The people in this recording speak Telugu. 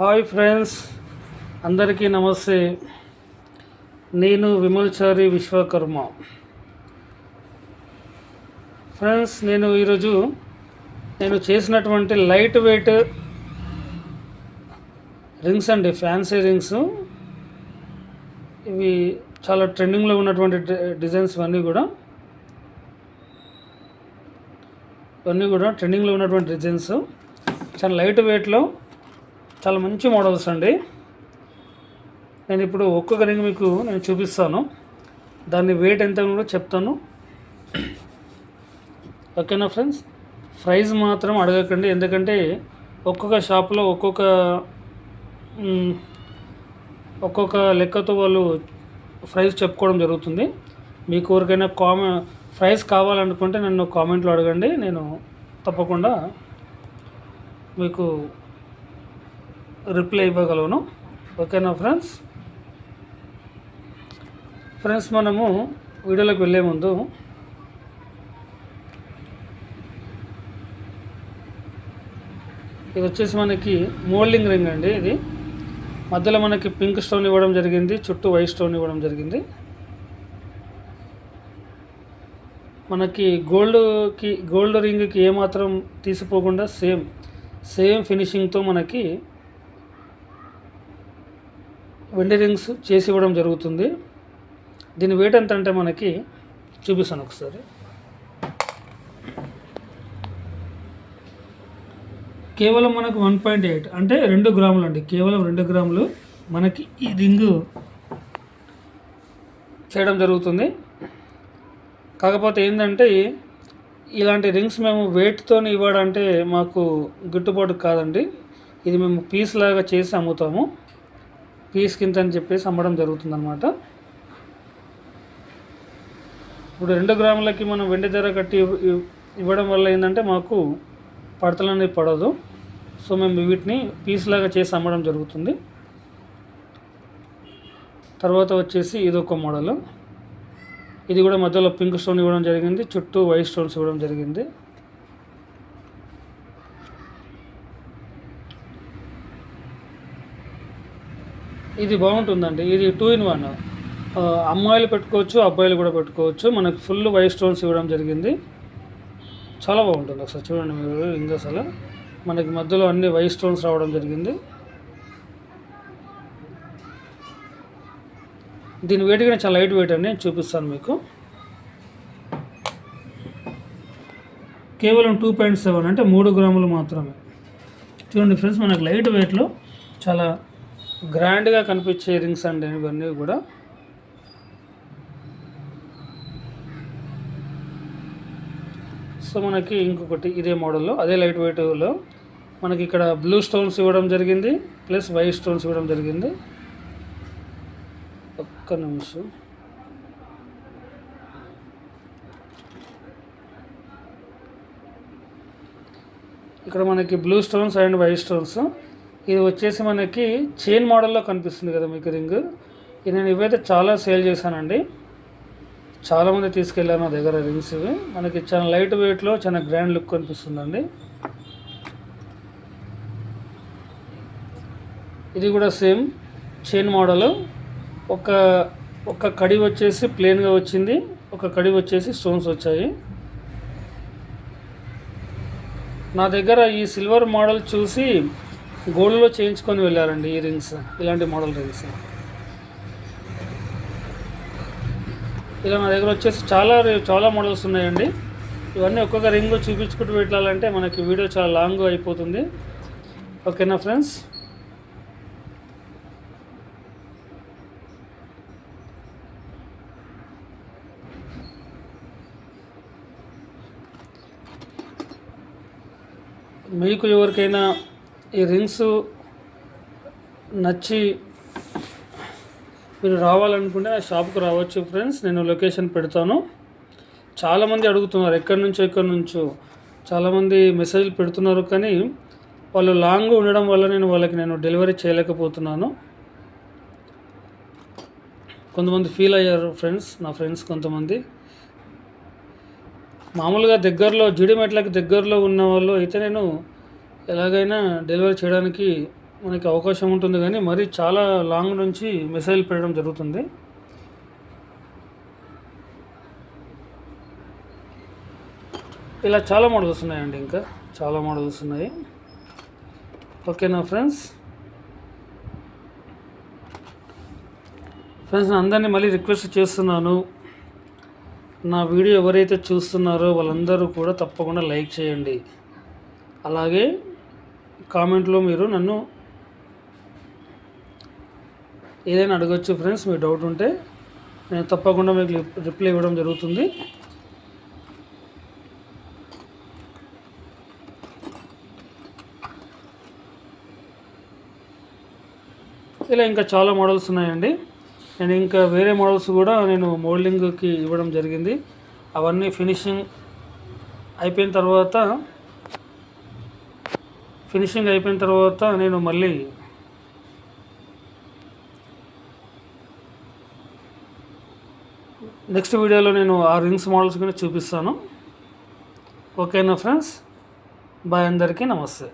హాయ్ ఫ్రెండ్స్ అందరికీ నమస్తే. నేను విమల్చారి విశ్వకర్మ. ఫ్రెండ్స్ నేను ఈరోజు నేను చేసినటువంటి లైట్ వెయిట్ రింగ్స్ అండి ఫ్యాన్సీ రింగ్స్. ఇవి చాలా ట్రెండింగ్లో ఉన్నటువంటి డిజైన్స్ ఇవన్నీ కూడా. ఇవన్నీ కూడా ట్రెండింగ్లో ఉన్నటువంటి డిజైన్స్. చాలా లైట్ వెయిట్లో చాలా మంచి మోడల్స్ అండి. నేను ఇప్పుడు ఒక్కొక్క రింగ్ మీకు నేను చూపిస్తాను. దాని వెయిట్ ఎంత కూడా చెప్తాను. ఓకేనా ఫ్రెండ్స్ ప్రైస్ మాత్రం అడగకండి. ఎందుకంటే ఒక్కొక్క షాప్లో ఒక్కొక్క ఒక్కొక్క లెక్కతో వాళ్ళు ప్రైస్ చెప్పుకోవడం జరుగుతుంది. మీకు ఎవరికైనా కామె ప్రైస్ కావాలనుకుంటే నన్ను కామెంట్లో అడగండి. నేను తప్పకుండా మీకు రిప్లై ఇవ్వగలను. ఓకేనా ఫ్రెండ్స్? ఫ్రెండ్స్ మనము వీడియోలోకి వెళ్ళే ముందు ఇది వచ్చేసి మనకి మోల్డింగ్ రింగ్ అండి ఇది. మధ్యలో మనకి పింక్ స్టోన్ ఇవ్వడం జరిగింది చుట్టూ వైట్ స్టోన్ ఇవ్వడం జరిగింది. మనకి గోల్డ్కి గోల్డ్ రింగ్కి ఏమాత్రం తీసిపోకుండా సేమ్ సేమ్ ఫినిషింగ్తో మనకి వెండి రింగ్స్ చేసి ఇవ్వడం జరుగుతుంది. దీని వెయిట్ ఎంత అంటే మనకి చూపిస్తాను ఒకసారి. కేవలం మనకు వన్ పాయింట్ ఎయిట్ అంటే రెండు గ్రాములు అండి. కేవలం రెండు గ్రాములు మనకి ఈ రింగు చేయడం జరుగుతుంది. కాకపోతే ఏంటంటే ఇలాంటి రింగ్స్ మేము వెయిట్తో ఇవ్వడంటే మాకు గిట్టుబాటు కాదండి. ఇది మేము పీస్ లాగా చేసి అమ్ముతాము. పీస్ కింద అని చెప్పేసి అమ్మడం జరుగుతుంది అనమాట ఇప్పుడు రెండు గ్రాములకి మనం వెండి ధర కట్టి ఇవ్వడం వల్ల ఏంటంటే మాకు పడతలు అనేది పడదు. సో మేము వీటిని పీస్ లాగా చేసి అమ్మడం జరుగుతుంది. తర్వాత వచ్చేసి ఇది ఒక మోడల్. ఇది కూడా మధ్యలో పింక్ స్టోన్ ఇవ్వడం జరిగింది. చుట్టూ వైట్ స్టోన్స్ ఇవ్వడం జరిగింది. ఇది బాగుంటుందండి. ఇది టూ ఇన్ వన్. అమ్మాయిలు పెట్టుకోవచ్చు అబ్బాయిలు కూడా పెట్టుకోవచ్చు. మనకి ఫుల్ వైట్ స్టోన్స్ ఇవ్వడం జరిగింది. చాలా బాగుంటుంది ఒకసారి చూడండి మీరు. ఇంకా అసలు. మనకి మధ్యలో అన్ని వైట్ స్టోన్స్ రావడం జరిగింది. దీని వెయిట్ కూడా చాలా లైట్ వెయిట్ అని నేను చూపిస్తాను మీకు. కేవలం టూ పాయింట్ సెవెన్ అంటే మూడు గ్రాములు మాత్రమే. చూడండి ఫ్రెండ్స్ మనకు లైట్ వెయిట్లో చాలా గ్రాండ్గా కనిపించే రింగ్స్ అండి ఇవన్నీ కూడా సో మనకి ఇంకొకటి ఇదే మోడల్లో అదే లైట్ వెయిట్లో మనకి ఇక్కడ బ్లూ స్టోన్స్ ఇవ్వడం జరిగింది ప్లస్ వైట్ స్టోన్స్ ఇవ్వడం జరిగింది. ఒక్క నిమిషం. ఇక్కడ మనకి blue stones and white stones ఇది వచ్చేసి మనకి చైన్ మోడల్లో కనిపిస్తుంది కదా మీకు రింగ్ ఇది నేను ఇవైతే చాలా సేల్ చేశానండి. చాలామంది తీసుకెళ్ళారు నా దగ్గర రింగ్స్ ఇవి మనకి చాలా లైట్ వెయిట్లో చాలా గ్రాండ్ లుక్ కనిపిస్తుందండి. ఇది కూడా సేమ్ చైన్ మోడల్ ఒక ఒక కడి వచ్చేసి ప్లెయిన్గా వచ్చింది. ఒక కడి వచ్చేసి స్టోన్స్ వచ్చాయి. నా దగ్గర ఈ సిల్వర్ మోడల్ చూసి గోల్డ్లో చేయించుకొని వెళ్ళారండి ఈ రింగ్స్ ఇలాంటి మోడల్ రింగ్స్. ఇలా మా దగ్గర వచ్చేసి చాలా రి- చాలా మోడల్స్ ఉన్నాయండి. ఇవన్నీ ఒక్కొక్క రింగ్ చూపించుకుంటూ వెళ్ళాలంటే మనకి వీడియో చాలా లాంగ్ అయిపోతుంది. ఓకేనా ఫ్రెండ్స్? మీకు ఎవరికైనా ఈ రింగ్స్ నచ్చి మీరు రావాలనుకుంటే నా షాప్కి రావచ్చు ఫ్రెండ్స్. నేను లొకేషన్ పెడతాను. చాలామంది అడుగుతున్నారు ఎక్కడి నుంచో ఎక్కడి నుంచో. చాలామంది మెసేజ్లు పెడుతున్నారు కానీ వాళ్ళు లాంగ్ ఉండడం వల్ల నేను వాళ్ళకి నేను డెలివరీ చేయలేకపోతున్నాను. కొంతమంది ఫీల్ అయ్యారు ఫ్రెండ్స్ నా ఫ్రెండ్స్ కొంతమంది. మామూలుగా దగ్గరలో జీడిమెట్లకు దగ్గరలో ఉన్న వాళ్ళు అయితే నేను ఎలాగైనా డెలివరీ చేయడానికి మనకి అవకాశం ఉంటుంది కానీ మరి చాలా లాంగ్ నుంచి మిసైల్ పెట్టడం జరుగుతుంది. ఇలా చాలా మోడల్స్ ఉన్నాయండి ఇంకా. చాలా మోడల్స్ ఉన్నాయి. ఓకేనా ఫ్రెండ్స్. ఫ్రెండ్స్ నేను అందరినీ మళ్ళీ రిక్వెస్ట్ చేస్తున్నాను. నా వీడియో ఎవరైతే చూస్తున్నారో వాళ్ళందరూ కూడా తప్పకుండా లైక్ చేయండి. అలాగే కామెంట్లో మీరు నన్ను ఏదైనా అడగచ్చు ఫ్రెండ్స్ మీ డౌట్ ఉంటే నేను తప్పకుండా మీకు రిప్లై ఇవ్వడం జరుగుతుంది. ఇలా ఇంకా చాలా మోడల్స్ ఉన్నాయండి. నేను ఇంకా వేరే మోడల్స్ కూడా నేను మోల్డింగ్కి ఇవ్వడం జరిగింది. అవన్నీ ఫినిషింగ్ అయిపోయిన తర్వాత ఫినిషింగ్ అయిపోయిన తర్వాత నేను మళ్ళీ నెక్స్ట్ వీడియోలో నేను ఆ రింగ్స్ మోడల్స్ కూడా చూపిస్తాను. ఓకేనా ఫ్రెండ్స్? బాయ్ అందరికీ నమస్తే.